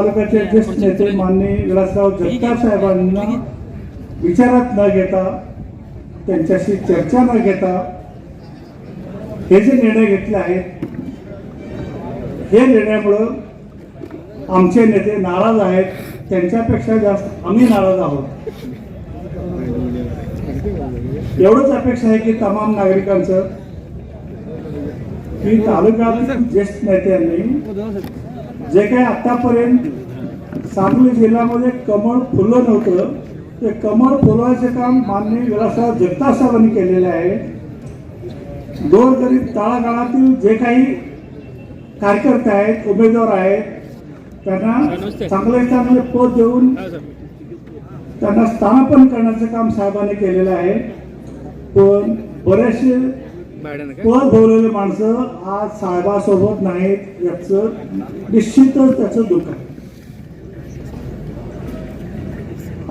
तालुक्याचे ज्येष्ठ नेते माननीय विलासराव जगताप साहेबांना विचारात न घेता त्यांच्याशी चर्चा न घेता हे जे निर्णय घेतले आहेत हे निर्णयामुळं आमचे नेते नाराज आहेत त्यांच्यापेक्षा जास्त आम्ही नाराज आहोत. एवढंच अपेक्षा आहे की तमाम नागरिकांचं की तालुक्यातील ज्येष्ठ नेत्यांनी जे काही आतापर्यंत सांगली जिल्ह्यामध्ये कमळ फुललं नव्हतं ते कमळ फुलवायचं काम माननीय विलासराव जगताप साहेबांनी केलेलं आहे. गोरगरीब तळागाळातील जे काही कार्यकर्ते आहेत उमेदवार आहेत त्यांना चांगले चांगले पद देऊन त्यांना स्थानापन्न करण्याचं काम साहेबांनी केलेलं आहे. पण बरेचसे पद भरलेले माणसं? आज साहेबासोबत नाहीत याचं निश्चितच त्याचं दुःख आहे.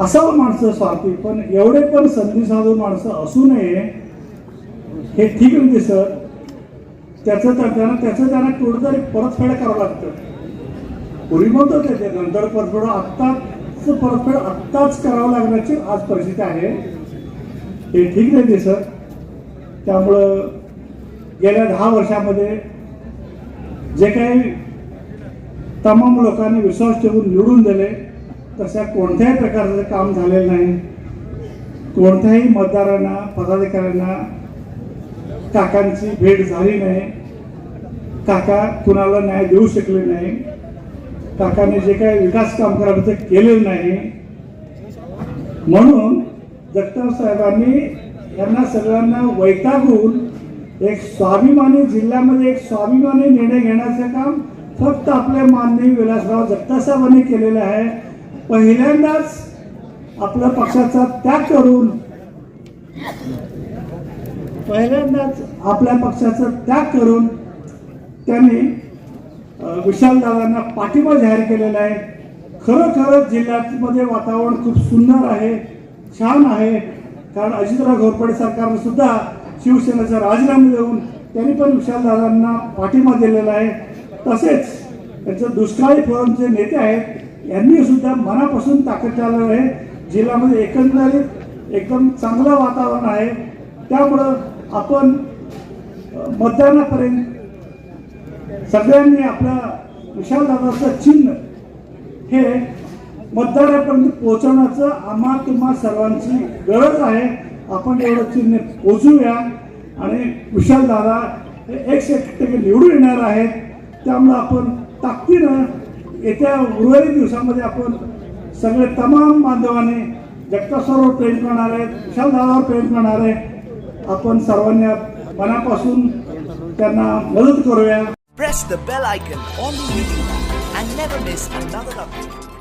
असावं माणसं स्वार्थी पण एवढे पण संधी साधू माणसं असू नये हे ठीक नाही दिसत. त्याचं तर त्यांना त्याचं त्यांना कुठंतरी परतफेड करावं लागतं. पूर्वी म्हणतो त्याचे नंतर परतफेड आत्ताच परतफेड आत्ताच करावं लागण्याची आज परिस्थिती आहे. हे ठीक नाही दिसत. त्यामुळं गेल्या दहा वर्षामध्ये जे काही तमाम लोकांनी विश्वास ठेवून निवडून दिले तशा कोणत्याही प्रकारचं काम झालेलं नाही. कोणत्याही मतदारांना पदाधिकाऱ्यांना काकांची भेट झाली नाही. काका कुणाला न्याय देऊ शकले नाही. काकाने जे काही विकास काम करावं ते केलेलं नाही. म्हणून जगताप साहेबांनी यांना सगळ्यांना वैतागून एक स्वाभिमानी जिल्ह्यामध्ये एक स्वाभिमानी निर्णय घेण्याचं काम फक्त आपले माननीय विलासराव जगतासाहेबांनी केलेलं आहे. पहिल्यांदाच आपल्या पक्षाचा त्याग करून पहिल्यांदाच आपल्या पक्षाचा त्याग करून त्यांनी विशालदादांना पाठिंबा जाहीर केलेला आहे. खरोखरच जिल्ह्यामध्ये वातावरण खूप सुंदर आहे छान आहे. कारण अजितराव घोरपडे सरकारनं सुद्धा शिवसेनेचा राजीनामा देऊन त्यांनी पण विशालदादांना पाठिंबा दिलेला आहे. तसेच त्यांचं दुष्काळी फोरमचे नेते आहेत यांनी सुद्धा मनापासून ताकद चालवलं आहे. जिल्ह्यामध्ये एकंदरीत एकदम चांगलं वातावरण आहे. त्यामुळं आपण मतदानापर्यंत सगळ्यांनी आपल्या विशालदादाचं चिन्ह हे मतदारापर्यंत पोहोचवण्याचं आम्हा तुम्हा सर्वांची गरज आहे. आपण एवढं चिन्ह पोचूया. आणि विशालदादा हे एकशे एक टक्के निवडून येणार आहेत. त्यामुळं आपण ताकदीनं येत्या उर्वरित दिवसामध्ये आपण सगळे तमाम बांधवांनी जगतासरावर प्रेम करणार आहेत. विशालदादावर प्रेम करणार आहे आपण सर्वांनी मनापासून त्यांना मदत करूया. Press the bell icon on the YouTube and never miss another update.